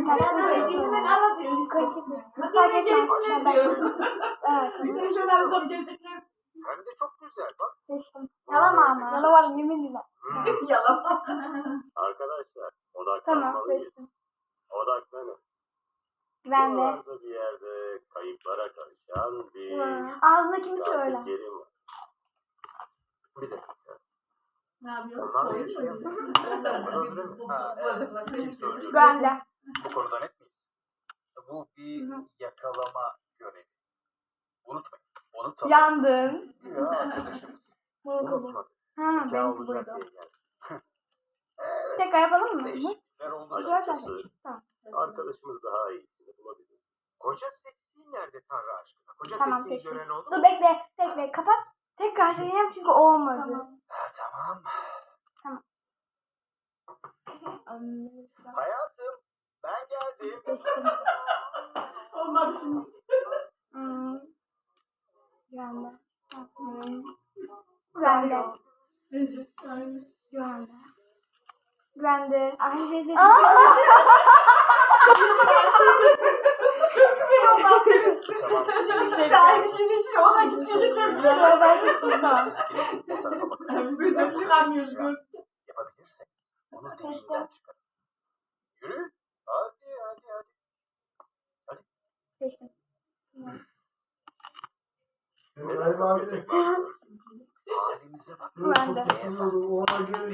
Yasaklı kesilmez. Kaç kimsesiz. Fark etmez. Ben başladım. Evet. Hem de çok güzel bak. Seçtim. Yalan ama. Yalan var yeminle. Yalan. Arkadaşlar Tamam odaklanmalıyız. seçtim. Odaklanın. Ben de. Buralarda bir yerde kayıplara karışan bir söyle. tatil yerim var. Bir dakika. Ne yapıyorsun? Şey. Ben de. Bu konuda net miyiz? Bu bir yakalama görevi. Unutmayın. Onu tanıyın. Yandın. Ya arkadaşımız. Unutmadık. Ha Hikaye benimki olacak diye geldim. Evet. Tekrar yapalım mı? Değişiklikler oldu. Açıkçası. Tamam. arkadaşımız daha iyisini bulabilir. Koca seksi nerede Tanrı aşkına? Koca Tamam, seksiyi seçtim. gören oldu Dur mu? bekle. Bekle. Kapat. Tekrar söyleyeyim çünkü olmadı. Tamam. Hmm, Hayatım ben geldim. Seçtim. Olmadı şimdi. Hmm. Güvende. Hmm. Güvende. Güvende. Güvende. Ay şey seçtim. Tamam. Sen aynı şeyi şu ona gitmeyecekler. Sonra ben seçeyim tamam. Biz de çıkarmıyoruz. Yapabilirsek onu Seçtim. dilinden çıkarın. Yürü. Hadi hadi hadi. Seçtim. İbrahim abi de Bak. Güvende. ona birden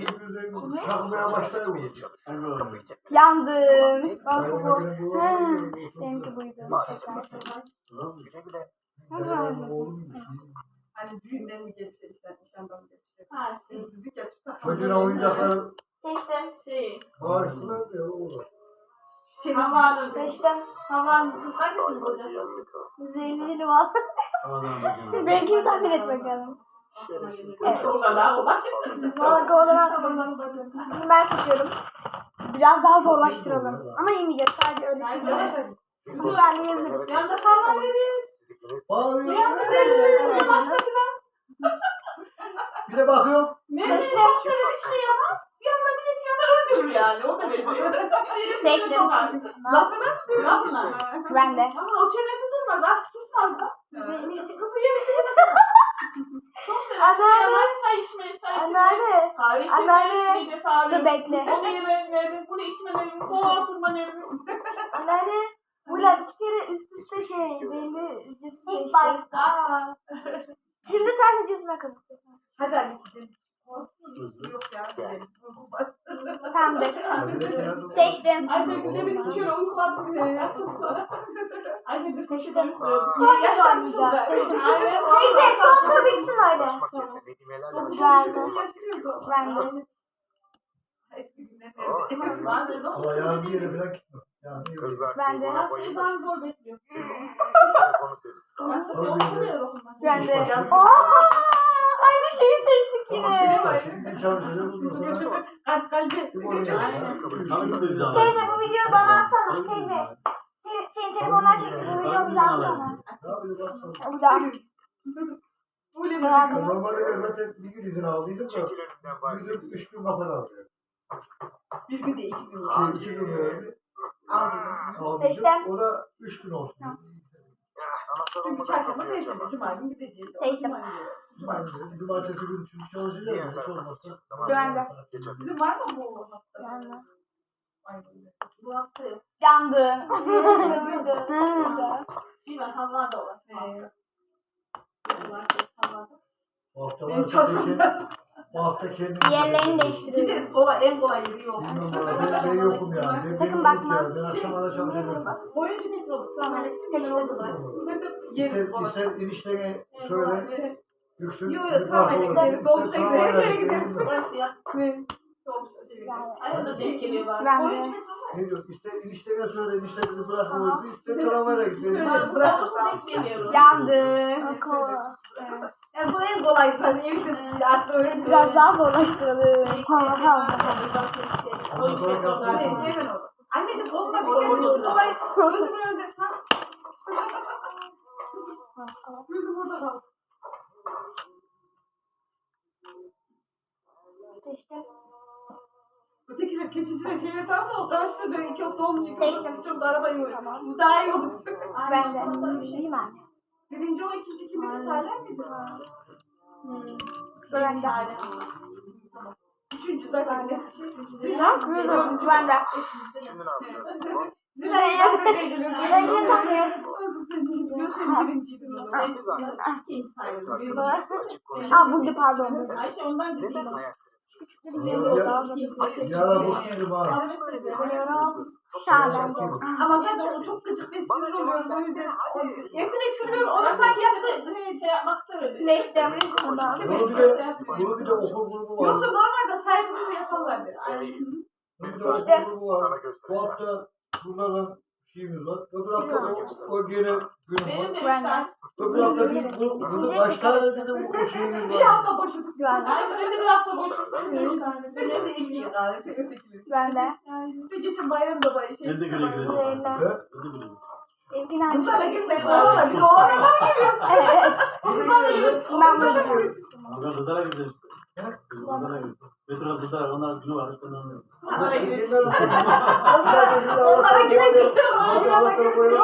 çakmaya çekme. Yandım. Bak bu. Ha. Benimki buydu. Oğlum Hani düğünden mi işte nişandan mı şey. Yapıp Çocuğuna oyuncakları Seçtim. Şey. bağıştılar ya olur. Havalı. Seçtim. Havalı. Kız hangisini o. Zehirli var. Benimkini tahmin et bakalım. Şerefsiz Evet. bir O kadar kolay. Valla kovalar. Ben seçiyorum. Biraz daha zorlaştıralım. Ama yemeyeceğiz. Sadece öyle söyleyeyim. Bunu terleyebiliriz. Yanında parmağı veriyor. Bağırıyor. Evet. Başta Bir de bakıyorum. Mehmet çok seven işte. Bir anda millet yanında öldürür yani. O da veriyor. Seçtim. Lafına, lafına. Ben de. Ama o çenesi durmaz artık susmaz da. Kızı sever. Anneanne. Yemez çay içmeyi, çay. Anneanne. Kahve Anneanne. içmeyi, bir de Dur bekle. Onu yememeyi, bunu içmemeyi, soğuğa oturmamayı. Anneanne. Bula iki kere üst üste şey. Zehirli cips seçtim. İlk başta. Şimdi sen seçiyorsun bakalım. Hadi hadi gidelim. Yok ya gidelim. Tamam de. Seçtim. Ay ben günde bir iki kere uykuladım. Ya çok sonra. Ay ben de seçtim. Uykuluyorum. Sonra oynayacağız. Seçtim. Neyse son tur bitsin öyle. Ben de. Ben de. Eski günler Aa, nerede? Bazen de Ama yani bir yere gitme. Yani bir. Kızlar Ben de. insan zor bekliyor. Telefonu sessiz. Aslında okumuyor okumaz. Ben de. Aa, aynı şeyi seçtik yine. Kalp kalbi. Teyze bu videoyu bana atsana. Teyze. Senin, senin telefondan çekip bu videoyu bize atsana. Ne. Bu da. Ya etme. Normalde ben zaten bir gün izin aldıydım da bizim üç gün kapalı alıyor. Bir gün de iki gün. Şey, iki gün verdi. Aldım. Aldım. Seçtim. O da üç gün olsun. Anahtar Çünkü çarşamba perşembe cuma gün gideceğiz. Seçtim. Cumartesi günü çünkü çalışacağız. Hiç olmazsa. Tamam. Hadi. Bizim var mı bu hafta? Ay, Bu hafta yok. Yandın. Şey var, hava da var. Bu hafta var. Bu hafta kendim. Yerlerini Bir değiştiriyorum. de kolay, en kolay yeri yok. Bilmiyorum ben, ben yokum yani. Sakın bakma. Ben akşama da çalışacağım. Oyuncu metroluk, tramvayla gideceğim. Orada da. Yeriz İster, ister eniştene söyle. Yüksün. Yok yok, tramvayla gideriz. Dolmuşa gideriz. Şeye gideriz. Orası ya. Dolmuşa gideriz. Ay, o da denk geliyor bana. De. Oyuncu metroluk. Ne diyor? Eniştene söyle. Enişte bizi bırakmıyor. İster tramvayla gidelim. Söyle, bırakırsa denk geliyor. Yandın. Yani bu en kolay. Evde artık öyle. Biraz daha zorlaştıralım. Hemen orada. Anneciğim koluna dikkat edin. Kolay. Gözümün önünde. Ha? Gözüm orada kaldı. Seçtim. Ötekiler Keçiciler, keçiciler şey yapar da o karşıda dön iki okta olmayacak. Seçtim. Çok da arabayı vuruyor. Tamam. Bu daha iyi olur. Ben de. Değil mi anne? Birinci o, ikinci kimdi? Salih miydi? Ben de. Üçüncü zaten. Lan kırdım. Ben de. Şimdi ne yapacağız? Zila'ya yapmaya geliyor. De birinciydin Aa arkadaşlar açık konuşalım. buydu pardon. Ayşe ondan Neden gidiyor. ayak Yara bakıyorum ha. Biliyorum. Sağdan. Ama zaten o çok gıcık ve sinir oluyorum o yüzden. Yetenek sürüyorum. Ona sanki yaptı. He, Şey yapmak istemedi. Seçtim. Tamam. Bunu bir de, bunu bir de okul grubu var. Yoksa normalde saygı bir şey yaparlardı. Bir de İşte. okul grubu Sana var. Bu hafta bunlarla şeyimiz var. Öbür hafta o, o gene günüm var. Ben de. Öbür hafta bir bu, bu kaç tane dedim o şeyimiz Bir var. hafta boşluk. Ben de. Yani böyle bir hafta boşluk. Ve şimdi iki galiba. Ben de. İşte geçen bayramda bay şey. Ben de güle güle. Zeynep. He? Sevgili Kızlara anne. gitmeyin. Oğlanlar biz oğlanlar geliyoruz. Evet. Kızlarla geliyoruz. Ben bunu gidiyorum. Buradan kızlara gidelim. Kızlara gidelim. Metro kızlar onlar günü var. Sen anlıyorsun. Onlara gidecek. Onlara gidecek. Onlara gidecek.